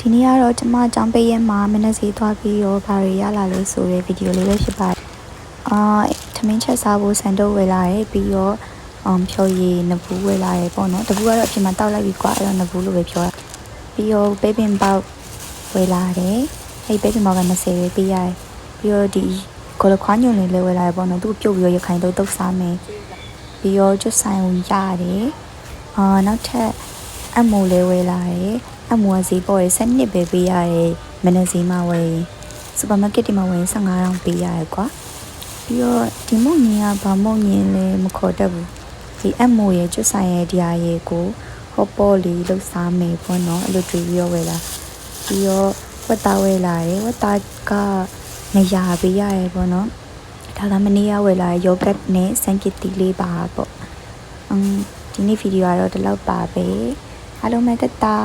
ဒီနေ့ကတော့ကျမအကြောင်းပေးရဲမှာမနေ့စီသွားပြီးတော့ဘာတွေရလာလဲဆိုတဲ့ဗီဒီယိုလေးပဲဖြစ်ပါတယ်အာသမင်းချက်စားဖို့ဆန်တော့ဝယ်လာတယ်ပြီးတော့အမ်ဖြော်ရည်နဘူးဝယ်လာတယ်ပေါ့နော်တဘူးကတော့အပြင်မှာတောက်လိုက်ပြီးကွာအဲ့တော့နဘူးလို့ပဲပြောတာပြီးတော့ပေးပင်ပေါက်ဝယ်လာတယ်အဲ့ပေးပင်ပေါက်က20ပဲပေးရတယ်ပြီးတော့ဒီကိုလခွားညွန်လေးလည်းဝယ်လာတယ်ပေါ့နော်သူပြုတ်ပြီးတော့ရခိုင်တော့တုတ်စားမယ်ပြီးတော့ကျွတ်ဆိုင်ဝင်ရတယ်အာနောက်ထပ်အမိုလေးဝယ်လာတယ် အမိုကဈေးပေါ်ရ7နှစ်ပဲပေးရတယ်မနေ့ဈေးမှာဝယ်ရင်စူပါမားကတ်ဒီမှာဝယ်ရင်15တောင်ပေးရတယ်ကွာပြီးတော့ဒီမုန်ညင်ကဘာမုန်ညင်လဲမခေါ်တတ်ဘူးဒီအမိုရဲ့ကျွတ်ဆိုင်ရဲ့ဒီဟာရဲ့ကိုဟောပေါ်လေးလှုပ်စားမယ်ပေါ့နော်အဲ့လိုတွေ့ပြီးတော့ဝယ်လာပြီးတော့ဝတ်သားဝယ်လာတယ်ဝတ်သားက200ပေးရတယ်ပေါ့နော်ဒါကမနေ့ကဝယ်လာတဲ့ယောဂတ်နဲ့စံကစ်တီလေးပါပေါ့အမ်ဒီနေ့ဗီဒီယိုကတော့ဒီလောက်ပါပဲ အားလုံးပဲတတ်တာ